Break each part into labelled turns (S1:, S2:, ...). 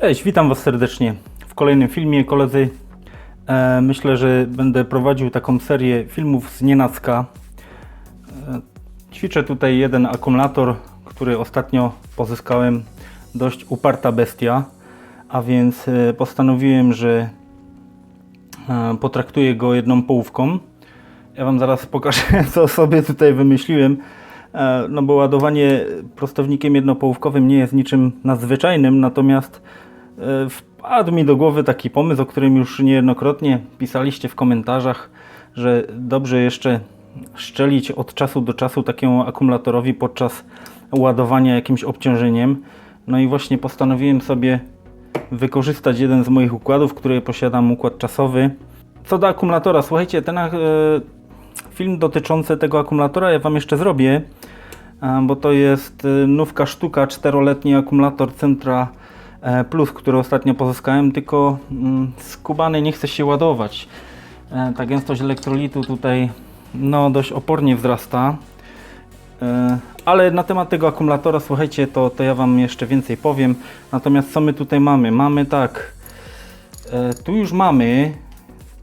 S1: Cześć, witam Was serdecznie w kolejnym filmie, koledzy. E, myślę, że będę prowadził taką serię filmów z nienacka. E, ćwiczę tutaj jeden akumulator, który ostatnio pozyskałem. Dość uparta bestia, a więc e, postanowiłem, że e, potraktuję go jedną połówką. Ja Wam zaraz pokażę, co sobie tutaj wymyśliłem. E, No bo ładowanie prostownikiem jednopołówkowym nie jest niczym nadzwyczajnym, natomiast wpadł mi do głowy taki pomysł, o którym już niejednokrotnie pisaliście w komentarzach, że dobrze jeszcze szczelić od czasu do czasu takiemu akumulatorowi podczas ładowania jakimś obciążeniem. No i właśnie postanowiłem sobie wykorzystać jeden z moich układów, który posiadam, układ czasowy. Co do akumulatora, słuchajcie, ten e, film dotyczący tego akumulatora ja Wam jeszcze zrobię, e, bo to jest e, nówka sztuka, czteroletni akumulator Centra e, Plus, który ostatnio pozyskałem, tylko mm, skubany nie chce się ładować. E, Ta gęstość elektrolitu tutaj no, dość opornie wzrasta. E, Ale na temat tego akumulatora, słuchajcie, to, to ja Wam jeszcze więcej powiem. Natomiast co my tutaj mamy? Mamy tak, e, tu już mamy,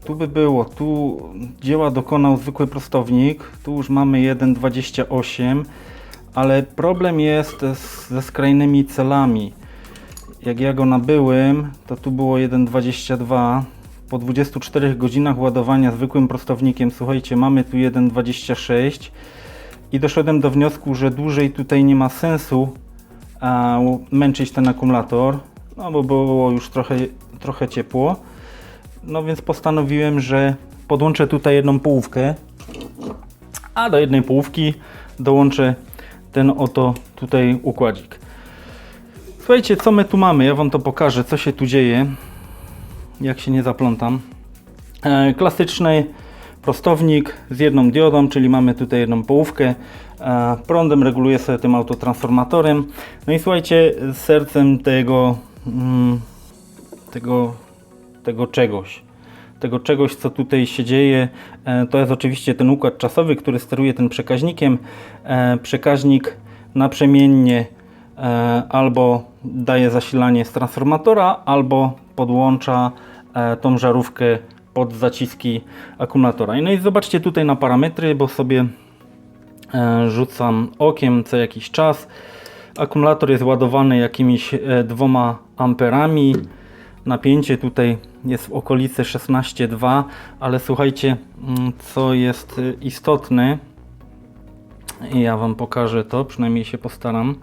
S1: tu by było, tu dzieła dokonał zwykły prostownik, tu już mamy 1,28, ale problem jest ze skrajnymi celami. Jak ja go nabyłem, to tu było 1,22. Po 24 godzinach ładowania zwykłym prostownikiem, słuchajcie, mamy tu 1,26 i doszedłem do wniosku, że dłużej tutaj nie ma sensu a, męczyć ten akumulator, no bo było już trochę, trochę ciepło. No więc postanowiłem, że podłączę tutaj jedną połówkę, a do jednej połówki dołączę ten oto tutaj układzik. Słuchajcie, co my tu mamy? Ja Wam to pokażę, co się tu dzieje, jak się nie zaplątam. E, klasyczny prostownik z jedną diodą, czyli mamy tutaj jedną połówkę. E, prądem reguluję sobie tym autotransformatorem. No i słuchajcie, sercem tego, mm, tego, tego czegoś, tego czegoś, co tutaj się dzieje, e, to jest oczywiście ten układ czasowy, który steruje tym przekaźnikiem. Przekaźnik naprzemiennie albo daje zasilanie z transformatora, albo podłącza e, tą żarówkę pod zaciski akumulatora. No i zobaczcie tutaj na parametry, bo sobie e, rzucam okiem co jakiś czas. Akumulator jest ładowany jakimiś e, dwoma amperami. Napięcie tutaj jest w okolicy 16,2, ale słuchajcie, mm, co jest istotne, ja Wam pokażę to, przynajmniej się postaram.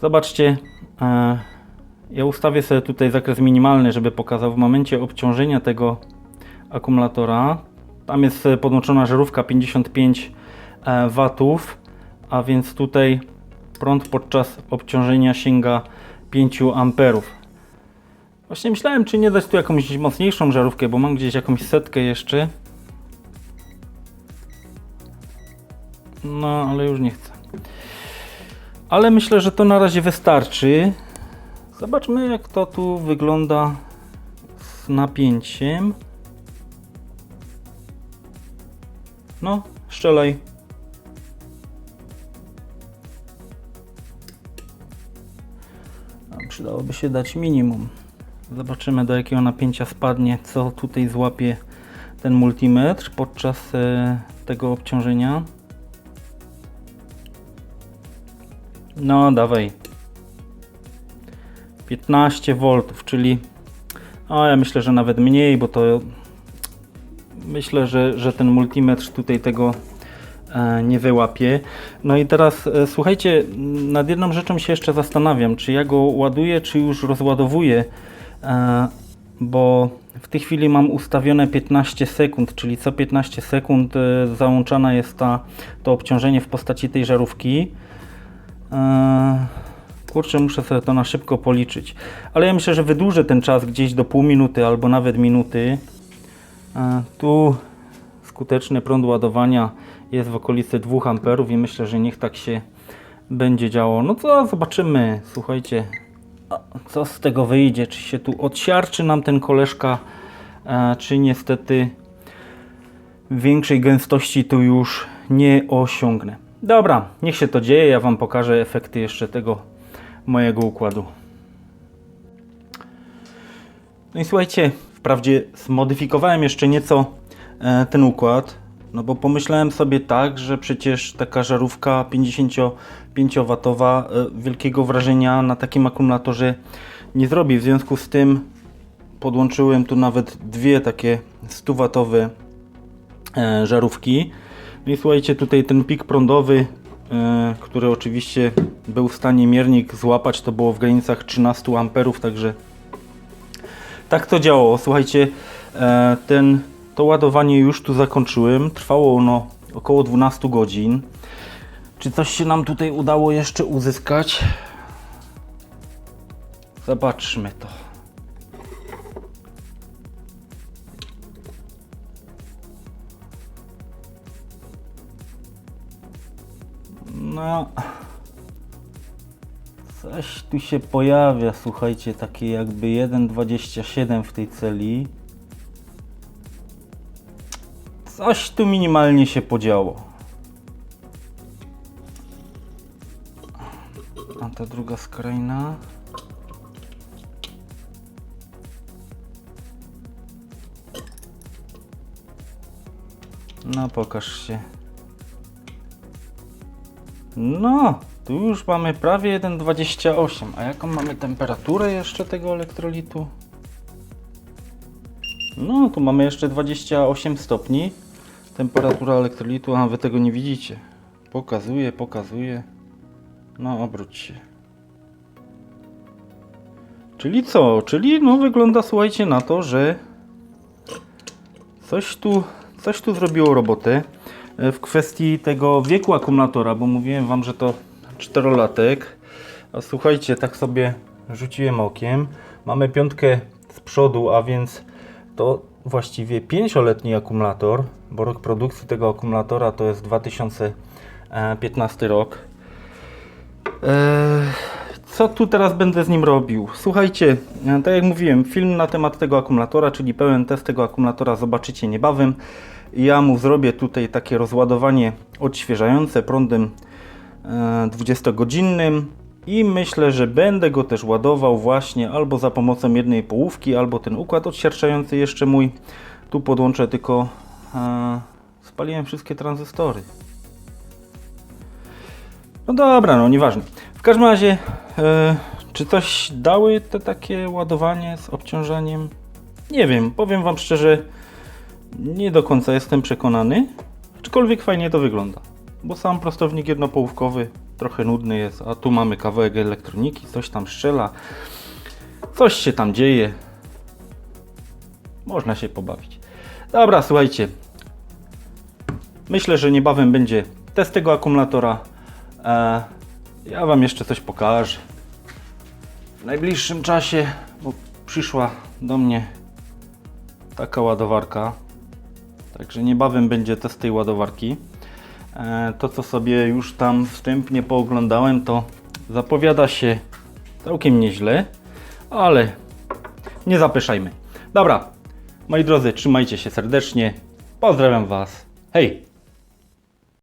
S1: Zobaczcie, e, ja ustawię sobie tutaj zakres minimalny, żeby pokazał w momencie obciążenia tego akumulatora. Tam jest podłączona żarówka 55 e, watów, a więc tutaj prąd podczas obciążenia sięga 5 amperów. Właśnie myślałem, czy nie dać tu jakąś mocniejszą żarówkę, bo mam gdzieś jakąś setkę jeszcze. No, ale już nie chcę. Ale myślę, że to na razie wystarczy. Zobaczmy, jak to tu wygląda z napięciem. No, strzelaj. A, Przydałoby się dać minimum. Zobaczymy, do jakiego napięcia spadnie, co tutaj złapie ten multimetr podczas e, tego obciążenia. No, dawaj. 15 V, czyli o, ja myślę, że nawet mniej, bo to myślę, że, że ten multimetr tutaj tego e, nie wyłapie. No i teraz e, słuchajcie, nad jedną rzeczą się jeszcze zastanawiam, czy ja go ładuję, czy już rozładowuję, e, bo w tej chwili mam ustawione 15 sekund, czyli co 15 sekund załączana jest ta, to obciążenie w postaci tej żarówki. Eee, Kurczę, muszę sobie to na szybko policzyć. Ale ja myślę, że wydłużę ten czas gdzieś do pół minuty albo nawet minuty. Eee, Tu skuteczny prąd ładowania jest w okolicy 2 amperów i myślę, że niech tak się będzie działo. No co, zobaczymy. Słuchajcie, co z tego wyjdzie. Czy się tu odsiarczy nam ten koleżka, e, czy niestety większej gęstości tu już nie osiągnę. Dobra, niech się to dzieje, ja Wam pokażę efekty jeszcze tego mojego układu. No i słuchajcie, wprawdzie zmodyfikowałem jeszcze nieco e, ten układ, no bo pomyślałem sobie tak, że przecież taka żarówka 55W e, wielkiego wrażenia na takim akumulatorze nie zrobi. W związku z tym podłączyłem tu nawet dwie takie 100W e, żarówki. No i słuchajcie, tutaj ten pik prądowy, e, który oczywiście był w stanie miernik złapać, to było w granicach 13 amperów, także tak to działało. Słuchajcie, e, ten, to ładowanie już tu zakończyłem. Trwało ono około 12 godzin. Czy coś się nam tutaj udało jeszcze uzyskać? Zobaczmy to. No. Coś tu się pojawia, słuchajcie, takie jakby 1,27 w tej celi. Coś tu minimalnie się podziało. A ta druga skrajna. No, pokaż się. No, tu już mamy prawie 1,28. A jaką mamy temperaturę jeszcze tego elektrolitu? No, tu mamy jeszcze 28 stopni. Temperatura elektrolitu, a wy tego nie widzicie. Pokazuje, pokazuje. No, obróć się. Czyli co? Czyli no wygląda, słuchajcie, na to, że coś tu, coś tu zrobiło robotę w kwestii tego wieku akumulatora, bo mówiłem Wam, że to 4-latek. A słuchajcie, tak sobie rzuciłem okiem. Mamy piątkę z przodu, a więc to właściwie 5-letni akumulator, bo rok produkcji tego akumulatora to jest 2015 rok. Eee, co tu teraz będę z nim robił? Słuchajcie, e, tak jak mówiłem, film na temat tego akumulatora, czyli pełen test tego akumulatora zobaczycie niebawem. Ja mu zrobię tutaj takie rozładowanie odświeżające prądem e, 20-godzinnym i myślę, że będę go też ładował właśnie albo za pomocą jednej połówki, albo ten układ odsiarczający jeszcze mój. Tu podłączę tylko e, spaliłem wszystkie tranzystory. No dobra, no nieważne. W każdym razie, e, czy coś dały te takie ładowanie z obciążeniem? Nie wiem, powiem Wam szczerze, nie do końca jestem przekonany, aczkolwiek fajnie to wygląda. Bo sam prostownik jednopołówkowy trochę nudny jest, a tu mamy kawałek elektroniki, coś tam strzela, coś się tam dzieje. Można się pobawić. Dobra, słuchajcie. Myślę, że niebawem będzie test tego akumulatora. E, ja Wam jeszcze coś pokażę. W najbliższym czasie, bo przyszła do mnie taka ładowarka. Także niebawem będzie test tej ładowarki. E, To, co sobie już tam wstępnie pooglądałem, to zapowiada się całkiem nieźle, ale nie zapyszajmy. Dobra, moi drodzy, trzymajcie się serdecznie. Pozdrawiam Was. Hej!